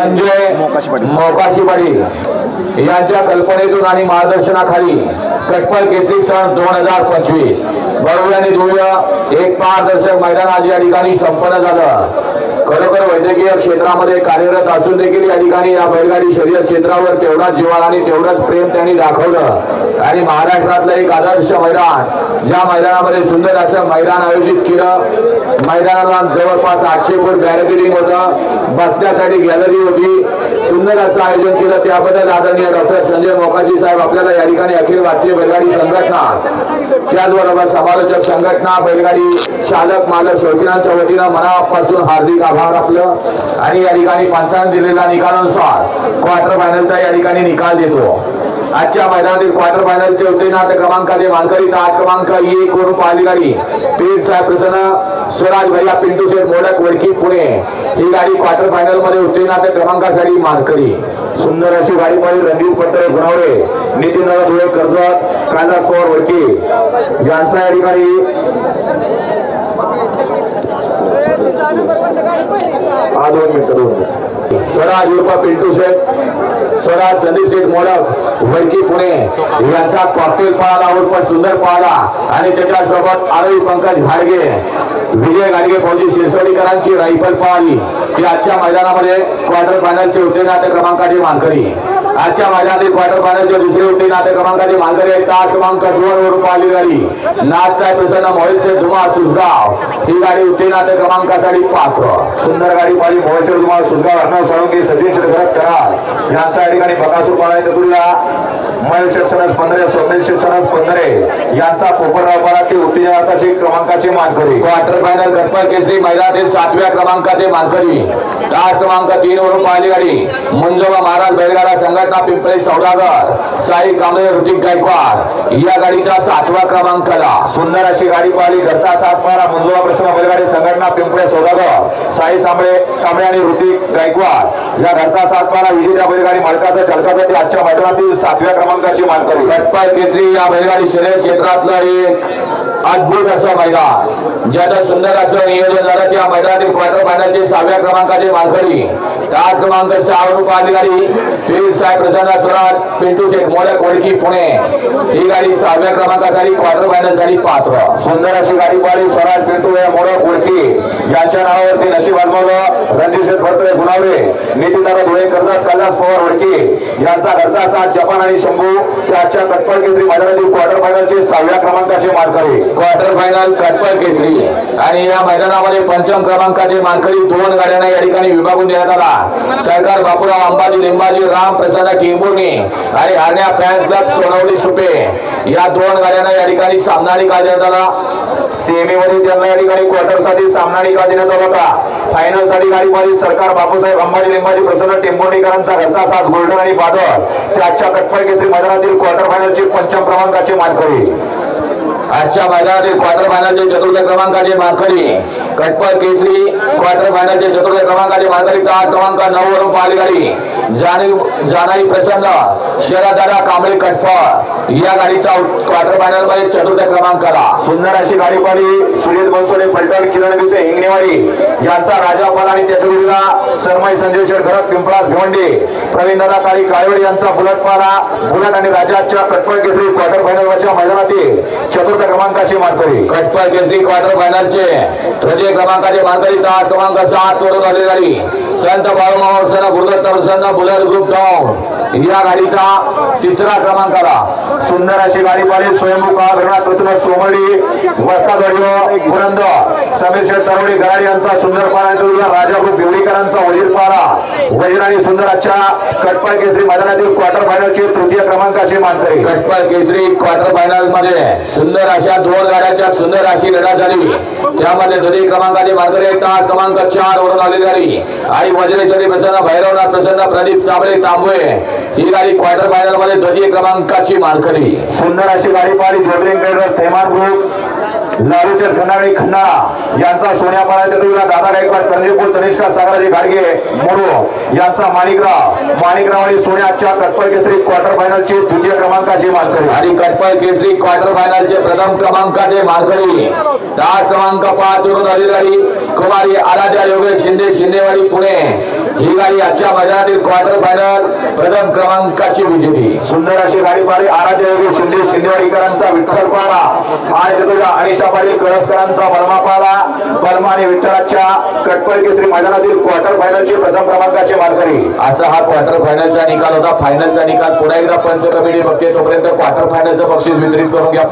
संजय मोकाशी पाटील. मोकाशी यांच्या कल्पनेतून आणि मार्गदर्शनाखाली कटपल केसरी सण दोन हजार पंचवीस. भव्य आणि दिव्य एक पारदर्शक मैदान आज या ठिकाणी संपन्न झालं. खरोखर वैद्यकीय क्षेत्रामध्ये कार्यरत असून देखील या ठिकाणी या बैलगाडी शर्यत क्षेत्रावर तेवढाच जिव्हाळा आणि तेवढंच प्रेम त्यांनी दाखवलं. आणि महाराष्ट्रातलं एक आदर्श मैदान ज्या मैदानामध्ये सुंदर असं मैदान आयोजित केलं. मैदानाला जवळपास आठशे फूट बॅरिकेडिंग होतं. बसण्यासाठी गॅलरी होती. सुंदर असं आयोजन केलं. त्याबद्दल आदरणीय डॉक्टर संजय मोकाजी साहेब आपल्याला या ठिकाणी अखिल भारतीय बैलगाडी संघटना त्याचबरोबर समालोचक संघटना बैलगाडी चालक मालक शौकीनांच्या वतीनं मनापासून हार्दिक आभार आपलं. आणि या ठिकाणी पंचांनी दिलेल्या निकालानुसार क्वार्टर फायनलचा या ठिकाणी निकाल देतो. आजच्या मैदानातील क्वार्टर फायनलचे उत्तीर्णार्थ क्रमांकाचे मानकरी तास क्रमांक एक वरून पाहिली गाडी. पीर साहेब प्रसन्न स्वराज भैया पिंटू शेठ मोडक वडकी पुणे. ही गाडी क्वार्टर फायनलमध्ये उत्तीर्णार्थ क्रमांकासाठी मानकरी. सुंदर अशी गाडी पाहिली रणजित पत्रे गुणावरे नितीन धुळे कर्जत कैलास पवार वडके. यांचा या ठिकाणी हा दोन मिनिटं दोन मिनिटं. स्वराज उर्फ पिंटू शेठ स्वराज संदीप शेठ मोडक वडकी पुणे. यांचा कॉकटेल पळाला उर्फ सुंदर पळाला आणि त्याच्यासोबत आरवी पंकज घाडगे. विजय घाडगे फौजी शिरसोडीकरांची रायफल पळाली ती आजच्या मैदानामध्ये क्वार्टर फायनलचे उत्तीर्ण क्रमांकाची मानकरी. आजच्या मैदानातील क्वार्टर फायनलच्या दुसरे होते नाते क्रमांकाचे मानकरी आहेत. तास क्रमांक दोन वरून पाहिली गाडी. नाथसाहेब प्रसन्न मोहिलचे धुमा सुसगाव ही गाडी उत्तीर्णार्थ क्रमांकासाठी पात्र. सुंदर गाडी पाहिली मोहनशेर धुमा सुसगाव अर्णव सोळंकी सचिन शेतकरात करार. यांचा या ठिकाणी बकासूर पाळा तुला महेश सरस पंधरे स्वप्नील सरस पंधरे. यांचा पोपरराव पाळा ते उत्तीर्णार्थाची क्रमांकाचे मानकरी. क्वार्टर फायनल गटपर केसरी मैदानातील सातव्या क्रमांकाचे मानकरी. तास क्रमांक तीन वरून पाहिली गाडी. मुंजोबा महाराज बैलगाडा संघात संघटना पिंपळे सौदागर साई कांबळे ऋतिक गायकवाड. या गाडीचा सातवा क्रमांकाला सुंदर अशी गाडी पाहिली. घरचा सात पारा मंजुळा प्रसन्न बैलगाडी संघटना पिंपळे सौदागर साई सांबळे कांबळे आणि ऋतिक गायकवाड. या घरचा सात पारा विजेत्या बैलगाडी मालकाचा चालकाचा ते आजच्या मैदानातील सातव्या क्रमांकाची मानकरी. गटपर केसरी या बैलगाडी शर्यत क्षेत्रातलं एक अद्भुत असं मैदान. ज्याचं सुंदर असं नियोजन झालं त्या मैदानातील क्वार्टर फायनलचे सहाव्या क्रमांकाचे मानकरी. तास क्रमांक सहा वरून गाडी पीर साहेब प्रसन्न स्वराज पिंटू शेठ मोडक वडकी पुणे. ही गाडी सहाव्या क्रमांकासाठी क्वार्टर फायनलसाठी पात्र. सुंदर अशी गाडी पाहिली. स्वराज पिंटू मोडक वडकी यांच्या नावावरती नशीब आजमावलं रणजित फडतरे गुणावरे नितीनदादा धुळे कर्जत कैलास पवार वडके यांचा घरचा साथ जपान आणि शंभू ते आजच्या कटपळ केसरी मैदानातील क्वार्टर फायनलचे सहाव्या क्रमांकाचे मानकरी. क्वार्टर फायनल कटपळ केसरी. आणि या मैदानामध्ये पंचम क्रमांकाचे मानकरी दोन गाड्यांना या ठिकाणी विभागून देण्यात आला. सरकार बापूराव अंबाजी लिंबाजी राम टेंभुर्णी आणि हरण्या फॅन्स क्लब सोनवली सुपे. या दोन गाड्यांना या ठिकाणी सामना निकाल देण्यात आला. त्यांना या ठिकाणी क्वार्टरसाठी सामना निकाल देण्यात आला होता. फायनलसाठी गाडी सरकार बापूसाहेब अंबाजी लिंबाजी प्रसन्न टेंभुर्णीकरांचा घरचा साज गोल्डन आणि बादल. ते आजच्या कटपळ केसरी मैदानातील क्वार्टर फायनलची पंचम क्रमांकाचे मानकरी. आजच्या मैदानातील क्वार्टर फायनलचे चतुर्थ क्रमांकाचे मानकरी. कटपळ केसरी क्वार्टर फायनलचे चतुर्थ क्रमांकाचे मानकरी तास क्रमांक नऊ वरून पाहिली गाडी जाणी जाणारी प्रसन्न शरदादा कांबळे कटपळ या गाडीचा क्वार्टर फायनलमध्ये चतुर्थ क्रमांकाला सुंदर अशी गाडी पाहिली. सुनील बनसोडे फलटण किरण बिसे हिंगणेवाडी. यांचा राजा पाल आणि त्याच्या सरमाई संजय शेठ घरात पिंपळास भिवंडी. प्रवीण दादा काळी काळवडी यांचा बुलट पाला. बुलट आणि राजाच्या कटपळ केसरी क्वार्टर फायनल वरच्या मैदानातील चतुर्थ क्रमांकाची मानकरी कटपळ केसरी क्वार्टर फायनलचे तृतीय क्रमांकाचे मानकरी तास क्रमांक सात वरून आली गाडी. संत बाळूमामा गुरुदत्त प्रसन्न बुलर ग्रुप डाऊन या गाडीचा तिसरा क्रमांक आला. सुंदर अशी गाडी पाहिली स्वयंभू काळ धरणात प्रसन्न सोमडी वस्ता पुरंद समीर शेठ तरवडी गराडी यांचा सुंदर पाला आणि त्याच्या राजा ग्रुप भिवडीकरांचा वजीर पाला वजीर आणि सुंदर अच्छा कटपाळ केसरी मैदानातील क्वार्टर फायनलची तृतीय क्रमांकाची मानकरी. कटपाळ केसरी क्वार्टर फायनलमध्ये सुंदर अशा दोन गाड्याच्या सुंदर अशी लढा झाली. त्यामध्ये दोन्ही क्रमांकाचे मार्गदर्शक आहेत तास क्रमांक चार वरून आलेली गाडी. आणि वज्रेश्वरी प्रसन्न भैरवनाथ प्रसन्न प्रदीप चाबळे तांबवे ही गाडी क्वार्टर फायनलमध्ये द्वितीय क्रमांकाची मानकरी सुंदर अशी गाडी पाहिली ज्योतिरिंग थैमान ग्रुप लालूशेठ खंडाळी खन्ना यांचा सोन्या पाळा तुला दादा गायकवाड करंजीपूर तनिष्का सागराजी गाडगे मोडो यांचा माणिकराव. माणिकराव आणि सोन्याच्या कटपळ केसरी क्वार्टर फायनलची द्वितीय क्रमांकाची मानकरी. आणि कटपळ केसरी क्वार्टर फायनलचे प्रथम क्रमांकाचे मानकरी. तास क्रमांक पाच वरून अधिकारी कुमारी आराध्या योगेश शिंदे शिंदेवाडी पुणे. ही गाडी आजच्या मैदानातील क्वार्टर फायनल प्रथम क्रमांकाची विजेती. सुंदर अशी गाडी पाहिली. आराध्य शिंदे शिंदेवाडीकरांचा विठ्ठल पाला. आणि तिथं अनिशा पाटील कळसकरांचा बलमा पाला. बलमा आणि विठ्ठलाच्या कटपळ केसरी मैदानातील क्वार्टर फायनलचे प्रथम क्रमांकाचे मानकरी. असा हा क्वार्टर फायनलचा निकाल होता. फायनलचा निकाल पुन्हा एकदा पंच कमिटी बघते. तोपर्यंत क्वार्टर फायनलचं बक्षीस वितरित करून घ्या.